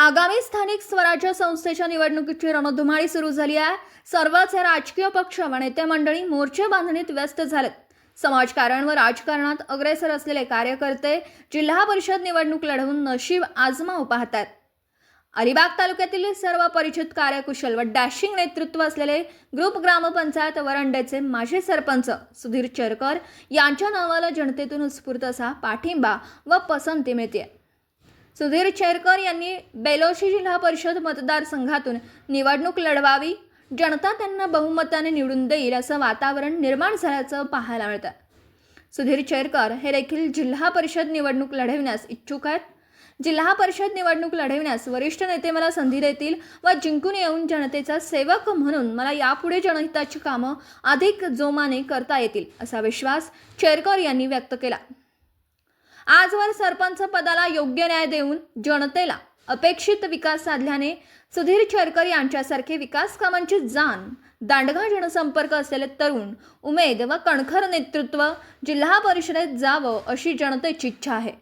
आगामी स्थानिक स्वराज्य संस्थेच्या निवडणुकीची रणधुमाळी सुरू झाली आहे. सर्वच राजकीय पक्ष व नेते मंडळी मोर्चे बांधणीत व्यस्त झालेत. समाजकारण व राजकारणात अग्रेसर असलेले कार्यकर्ते जिल्हा परिषद निवडणूक लढवून नशीब आजमाव पाहतात अलिबाग तालुक्यातील सर्व परिचित कार्यकुशल व डॅशिंग नेतृत्व असलेले ग्रुप ग्रामपंचायत वरंडेचे माजी सरपंच सुधीर चेरकर यांच्या नावाला जनतेतून उत्स्फूर्त असा पाठिंबा व पसंती मिळते सुधीर चेरकर यांनी बेलोशी जिल्हा परिषद मतदारसंघातून निवडणूक लढवावी जनता त्यांना बहुमताने निवडून देईल असं वातावरण निर्माण झाल्याचं पाहायला मिळतं. सुधीर चेरकर हे देखील जिल्हा परिषद निवडणूक लढविण्यास इच्छुक आहेत. जिल्हा परिषद निवडणूक लढविण्यास वरिष्ठ नेते मला संधी देतील व जिंकून येऊन जनतेचा सेवक म्हणून मला यापुढे जनहिताची कामं अधिक जोमाने करता येतील असा विश्वास चेरकर यांनी व्यक्त केला. आजवर सरपंच पदाला योग्य न्याय देऊन जनतेला अपेक्षित विकास साधल्याने सुधीर चरकर यांच्यासारखे विकास कामांची जाण दांडगा जनसंपर्क असलेले तरुण उमेद व कणखर नेतृत्व जिल्हा परिषदेत जावं अशी जनतेची इच्छा आहे.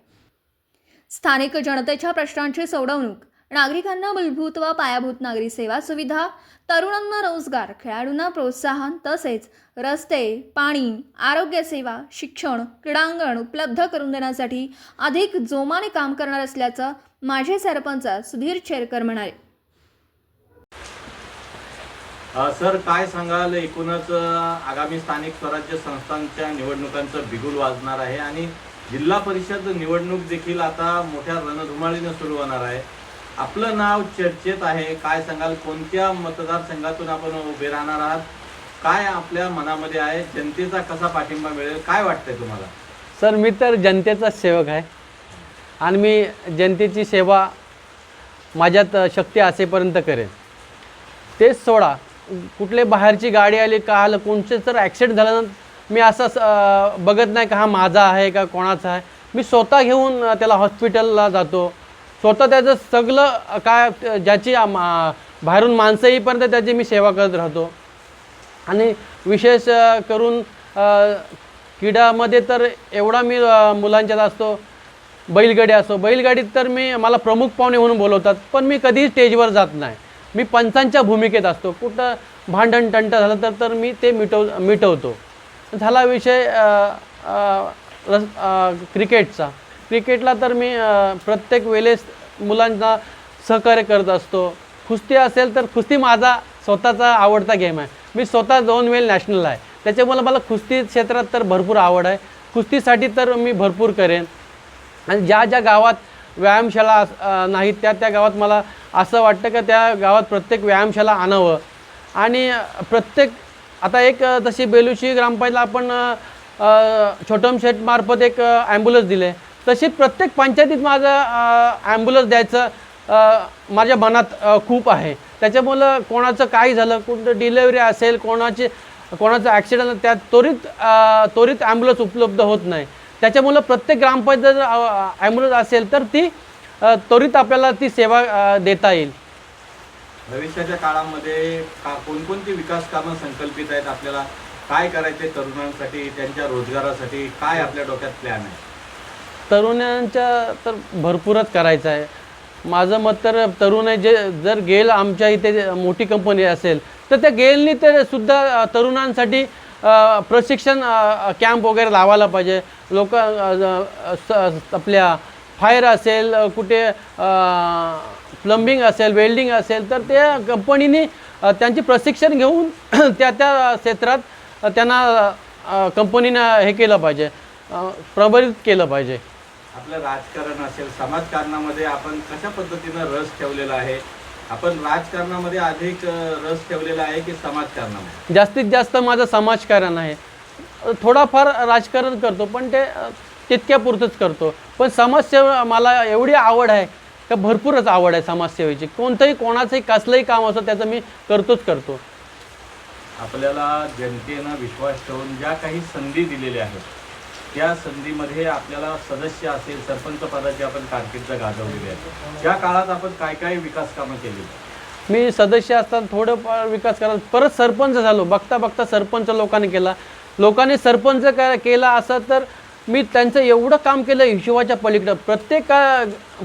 स्थानिक जनतेच्या प्रश्नांची सोडवणूक नागरिकांना मूलभूत व पायाभूत नागरी सेवा सुविधा तरुणांना रोजगार खेळाडूंना प्रोत्साहन तसेच रस्ते पाणी आरोग्य सेवा शिक्षण क्रीडांगण उपलब्ध करून देण्यासाठी अधिक जोमाने काम करणार असल्याचं माझे सरपंच सुधीर चेरकर म्हणाले. सर काय सांगाल? एकूणच आगामी स्थानिक स्वराज्य संस्थांच्या निवडणुकांचं बिगुल वाजणार आहे आणि जिल्हा परिषद निवडणूक देखील आता मोठ्या रणधुमाळीनं सुरू होणार आहे. आपलं नाव चर्चेत आहे. काय सांगाल? कोणत्या मतदारसंघातून आपण उभे राहणार आहात? काय आपल्या मनामध्ये आहे? जनतेचा कसा पाठिंबा मिळेल? काय वाटतंय तुम्हाला? सर मी तर जनतेचा सेवक आहे. आणि मी जनतेची सेवा माझ्यात शक्ती असेपर्यंत करेन. तेच सोडा. कुठले बाहेरची गाडी आली का आलं कोणचे जर ॲक्सिडेंट झालं ना मी असं बघत नाही का हा माझा आहे का कोणाचा आहे. मी स्वतः घेऊन त्याला हॉस्पिटलला जातो. स्वतः त्याचं सगळं काय ज्याची मा- बाहेरून माणसं येईपर्यंत त्याची मी सेवा करत राहतो. आणि विशेष करून क्रीडामध्ये तर एवढा मी मुलांच्यात असतो बैलगाडी असतो बैलगाडीत तर मी मला प्रमुख पाहुणे म्हणून बोलवतात पण मी कधीही स्टेजवर जात नाही. मी पंचांच्या भूमिकेत असतो. कुठं भांडण टंट झालं तर तर मी ते मिटव मिटवतो. झाला विषय रस- क्रिकेटचा. क्रिकेटला तर मी प्रत्येक वेळेस मुलांना सहकार्य करत असतो. कुस्ती असेल तर कुस्ती माझा स्वतःचा आवडता गेम आहे. मी स्वतः दोन वेळ नॅशनल आहे. त्याच्यामुळे मला कुस्ती क्षेत्रात तर भरपूर आवड आहे. कुस्तीसाठी तर मी भरपूर करेन. आणि ज्या ज्या गावात व्यायामशाळा अस- नाहीत त्या त्या गावात मला असं वाटतं का त्या गावात प्रत्येक व्यायामशाळा आणावं. आणि प्रत्येक आता एक तशी बेलुशी ग्रामपंचायतला आपण छोटम शेटमार्फत एक ॲम्ब्युलन्स दिले. तशी प्रत्येक पंचायतीत माझं ॲम्ब्युलन्स द्यायचं माझ्या मनात खूप आहे. त्याच्यामुळं कोणाचं काय झालं कोणतं डिलेवरी असेल कोणाची कोणाचं ॲक्सिडेंट त्यात त्वरित त्वरित ॲम्ब्युलन्स उपलब्ध होत नाही. त्याच्यामुळं प्रत्येक ग्रामपंचायत जर ॲम्ब्युलन्स असेल तर ती त्वरित आपल्याला ती सेवा देता येईल. भविष्याच्या काळामध्ये का कोणकोणती विकास कामं संकल्पित आहेत आपल्याला? काय करायचे तरुणांसाठी त्यांच्या रोजगारासाठी? काय आपल्या डोक्यात प्लॅन आहे? तरुणांच्या तर भरपूरच करायचं आहे. माझं मत तर तरुण आहे जे जर गेल आमच्या इथे मोठी कंपनी असेल तर त्या गेलनी तर सुद्धा तरुणांसाठी प्रशिक्षण कॅम्प वगैरे लावायला पाहिजे. लोक आपल्या फायर असेल कुठे प्लंबिंग असेल वेल्डिंग असेल तर त्या कंपनीने त्यांची त्यांचे प्रशिक्षण घेऊन त्या त्या क्षेत्रात त्यांना कंपनीनं हे केलं पाहिजे. प्रभावित प्रबलित केलं पाहिजे. आपलं राजकारण असेल समाजकारणामध्ये आपण कशा पद्धतीनं रस ठेवलेला आहे? आपण राजकारणामध्ये अधिक रस ठेवलेला आहे की समाजकारणामध्ये? जास्तीत जास्त माझं समाजकारण आहे. थोडाफार राजकारण करतो पण ते तितक्यापुरतंच करतो. पण समाजसेवा मला एवढी आवड आहे का भरपूरच आवड आहे समाजसेवेची. कोणतंही कोणाचंही कसलंही काम असो त्याचं मी करतोच करतो. आपल्याला जनतेनं विश्वास ठेवून ज्या काही संधी दिलेल्या आहेत त्या संधीमध्ये आपल्याला सदस्य असेल सरपंच पदाची आपण कारकिर्द गाजवलेली आहे. या काळात आपण काय काय विकास कामं केली? मी सदस्य असताना थोडंफार विकास करा परत सरपंच झालो. बघता बघता सरपंच लोकांनी केला. लोकांनी सरपंच केला असं तर मी त्यांचं एवढं काम केलं हिशोबाच्या पलीकडं. प्रत्येक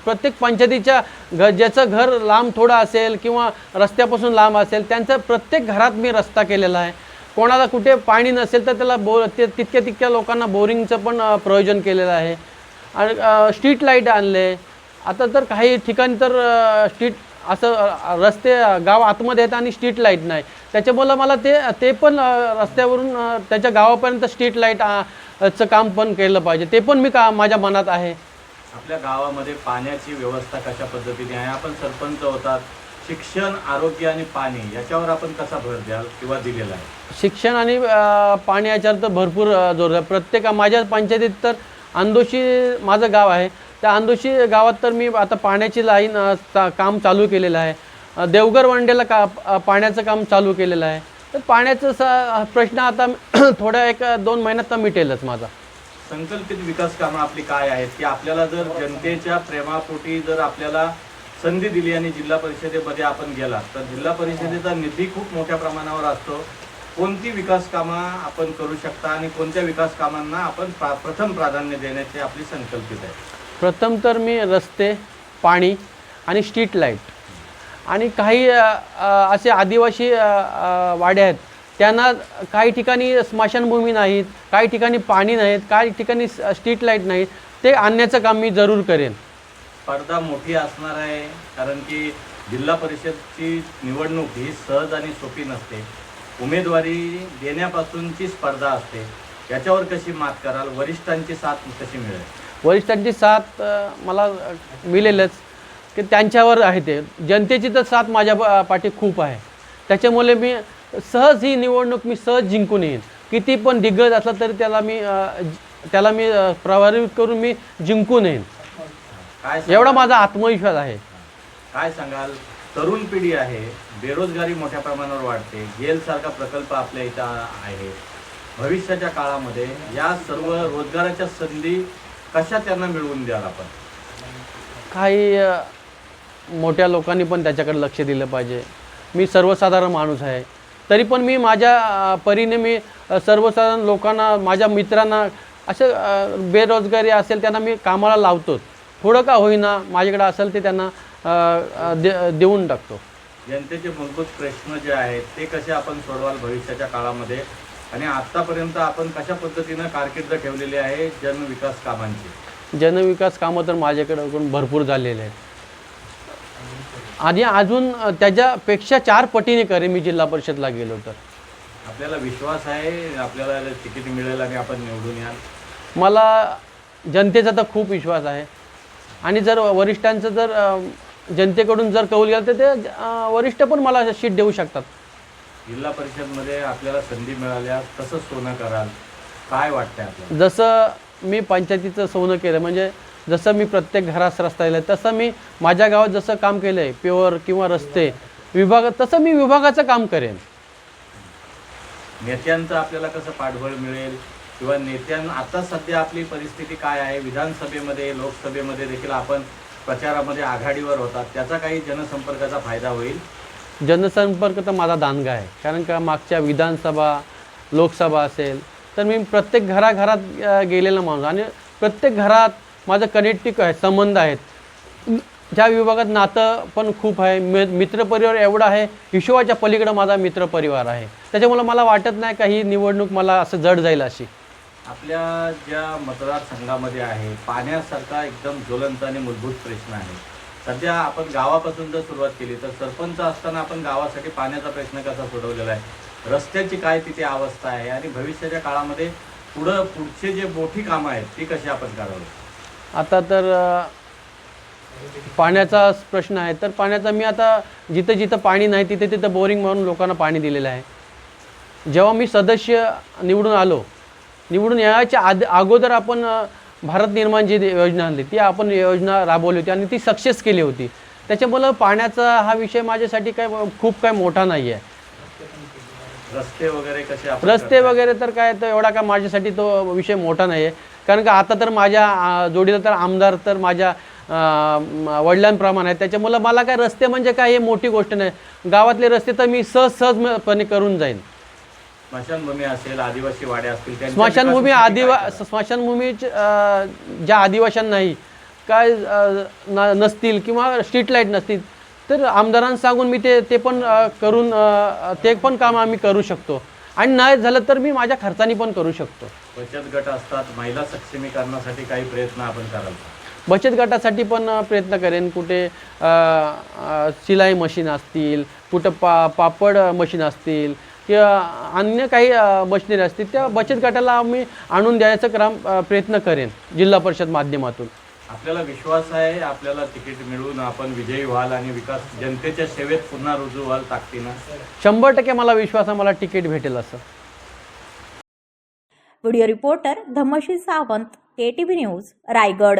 प्रत्येक पंचायतीच्या घ ज्याचं घर लांब थोडं असेल किंवा रस्त्यापासून लांब असेल त्यांचं प्रत्येक घरात मी रस्ता केलेला आहे. कोणाला कुठे पाणी नसेल तर त्याला बो ते तितक्या तितक्या लोकांना बोरिंगचं पण प्रयोजन केलेलं आहे. आणि स्ट्रीट लाइट आणले. आता तर काही ठिकाणी तर स्ट्रीट असं रस्ते गाव आतमध्ये आहेत आणि स्ट्रीट लाइट नाही. त्याच्यामुळं मला ते ते पण रस्त्यावरून त्याच्या गावापर्यंत स्ट्रीट लाइट चं काम पण केलं पाहिजे. ते पण मी का माझ्या मनात आहे. आपल्या गावामध्ये पाण्याची व्यवस्था कशा पद्धतीने आहे? आपण सरपंच होतात शिक्षण आरोग्य आणि पाणी याच्यावर आपण कसा भर द्याल किंवा दिलेला आहे? शिक्षण आणि पाणी याच्यावर तर भरपूर जोर आहे प्रत्येक माझ्या पंचायतीत तर अंदोशी माझं गाव आहे. त्या अंदोशी गावात तर मी आता पाण्याची लाईन काम चालू केलेलं आहे. देवघर वंडेला का पाण्याचं काम चालू केलेलं आहे. तर पाण्याचं स प्रश्न आता थोड्या एक दोन महिन्यात तर मिटेलच माझा. संकल्पित विकास कामं आपली काय आहेत? की आपल्याला जर जनतेच्या प्रेमापोटी जर आपल्याला संधी दिली आणि जिल्हा परिषदेमध्ये आपण गेला. तर जिल्हा परिषदेचा निधी खूप मोठ्या प्रमाणावर असतो. कोणती विकास कामं आपण करू शकता आणि कोणत्या विकास कामांना आपण प्रा- प्रथम प्राधान्य देण्याची आपली संकल्पित आहे. प्रथम तर मी रस्ते पाणी आणि स्ट्रीट लाइट आणि काही असे आदिवासी वाड्या आहेत. त्यांना काही ठिकाणी स्मशानभूमी नाहीत काही ठिकाणी पाणी नाहीत काही ठिकाणी स्ट्रीट लाइट नाहीत. ते आणण्याचं काम मी जरूर करेन. स्पर्धा मोठी असणार आहे कारण की जिल्हा परिषदची निवडणूक ही सहज आणि सोपी नसते. उमेदवारी देण्यापासूनची स्पर्धा असते. याच्यावर कशी मात कराल? वरिष्ठांची साथ कशी मिळेल? वरिष्ठांची साथ मला मिळेलच. की त्यांच्यावर आहे ते. जनतेची तर साथ माझ्या पाठी खूप आहे. त्याच्यामुळे मी सहज ही निवडणूक मी सहज जिंकून येईन. किती पण दिग्गज असला तरी त्याला मी त्याला मी प्रभावित करून मी जिंकून येईन. काय? एवढा माझा आत्मविश्वास आहे. काय सांगाल? तरुण पिढी आहे. बेरोजगारी मोठ्या प्रमाणावर वाढते. गेल सारखा प्रकल्प आपल्या इथं आहे. भविष्याच्या काळामध्ये या सर्व रोजगाराच्या संधी कशा त्यांना मिळवून द्याल आपण? काही अ, मोठ्या लोकांनी पण त्याच्याकडे लक्ष दिलं पाहिजे. मी सर्वसाधारण माणूस आहे. तरी पण मी माझ्या अ, परीने मी अ, सर्वसाधारण लोकांना माझ्या मित्रांना असं अ, बेरोजगारी असेल त्यांना मी कामाला लावतोच. थोडं का होईना माझ्याकडे असेल ते त्यांना अ, दे देऊन टाकतो. जनतेचे मूलभूत प्रश्न जे आहेत ते कसे आपण सोडवाल भविष्याच्या काळामध्ये? आणि आतापर्यंत आपण कशा पद्धतीनं कारकीर्द ठेवलेली आहे जनविकास कामांची? जनविकास कामं तर माझ्याकडे भरपूर झालेले आहेत. आणि अजून अ, त्याच्यापेक्षा चार पटीने करेन मी जिल्हा परिषदला गेलो तर. आपल्याला विश्वास आहे आपल्याला तिकीट मिळेल आणि आपण निवडून याल? मला जनतेचा तर खूप विश्वास आहे. आणि जर वरिष्ठांचं जर जनतेकडून जर कौल गेलं तर ते वरिष्ठ पण मला शीट देऊ शकतात. जिल्हा परिषदमध्ये आपल्याला संधी मिळाल्यास कसं सोनं कराल? काय वाटतंय आपल्याला? जसं मी पंचायतीचं सोनं केलं म्हणजे जसं मी प्रत्येक घरास रस्ता दिला तसं मी माझ्या गावात जसं काम केलं आहे प्युअर किंवा रस्ते विभागात तसं मी विभागाचं काम करेन. नेत्यांचं आपल्याला कसं पाठबळ मिळेल? किंवा नेत्यांना आता सध्या आपली परिस्थिती काय आहे? विधानसभेमध्ये लोकसभेमध्ये देखील आपण प्रचारामध्ये आघाडीवर होतात. त्याचा काही जनसंपर्काचा फायदा होईल? जनसंपर्क तर माझा दानगा आहे. कारण का मागच्या विधानसभा लोकसभा असेल तर मी प्रत्येक घराघरात गेलेला माणूस. आणि प्रत्येक घरात माझं कनेक्टिव्ह आहे संबंध आहेत. ज्या विभागात नातं पण खूप आहे मि मित्रपरिवार एवढा आहे हिशोबाच्या पलीकडं माझा मित्रपरिवार आहे. त्याच्यामुळं मला वाटत नाही का ही निवडणूक मला असं जड जाईल अशी. आपल्या ज्या मतदारसंघामध्ये आहे पाण्यासारखा एकदम ज्वलंत आणि मूलभूत प्रश्न आहे. सध्या आपण गावापासून जर सुरुवात केली तर सरपंच असताना आपण गावासाठी पाण्याचा प्रश्न कसा सोडवलेला आहे? रस्त्याची काय तिथे अवस्था आहे? आणि भविष्याच्या काळामध्ये पुढं पुढचे जे मोठी कामं आहेत ती कशी आपण करावी आता तर पाण्याचा प्रश्न आहे. तर पाण्याचा मी आता जिथं जिथं पाणी नाही तिथे तिथं बोरिंग मारून लोकांना पाणी दिलेलं आहे. जेव्हा मी सदस्य निवडून आलो निवडून यायच्या आद अगोदर आपण भारत निर्माण जी योजना आणली ती आपण योजना राबवली होती आणि ती सक्सेस केली होती. त्याच्यामुळं पाण्याचा हा विषय माझ्यासाठी काय खूप काय मोठा नाही आहे. रस्ते वगैरे कसे रस्ते? वगैरे तर काय तर एवढा काय माझ्यासाठी तो विषय मोठा नाही आहे. कारण का आता तर माझ्या जोडीला तर आमदार तर माझ्या वडिलांप्रमाणे आहे त्याच्यामुळं मला काय रस्ते म्हणजे काय हे मोठी गोष्ट नाही. गावातले रस्ते तर मी सहज सहजपणे करून जाईन. स्मशानभूमी असेल आदिवासी वाड्या असतील स्मशानभूमी आदिवा? स्मशानभूमी ज्या आदिवाशांना नाही काय नसतील किंवा स्ट्रीट लाइट नसतील तर आमदारांना सांगून मी ते ते पण करून ते पण काम आम्ही करू शकतो आणि नाही झालं तर मी माझ्या खर्चानी पण करू शकतो बचत गट असतात महिला सक्षमीकरणासाठी काही प्रयत्न आपण कराल? बचत गटासाठी पण प्रयत्न करेन कुठे शिलाई मशीन असतील कुठं पा पापड मशीन असतील किंवा अन्य काही मशिनरी असतील त्या बचत गटाला मी आणून द्यायचं काम अ, प्रयत्न करेन जिल्हा परिषद माध्यमातून. आपल्याला विश्वास आहे आपल्याला तिकीट मिळून आपण विजयी व्हाल आणि विकास जनतेच्या सेवेत पुन्हा रुजू व्हाल ताकदीनं. शंभर टक्के मला विश्वास आहे मला तिकीट भेटेल असं. Video reporter Dhammashi Sawant KTV news Raigad.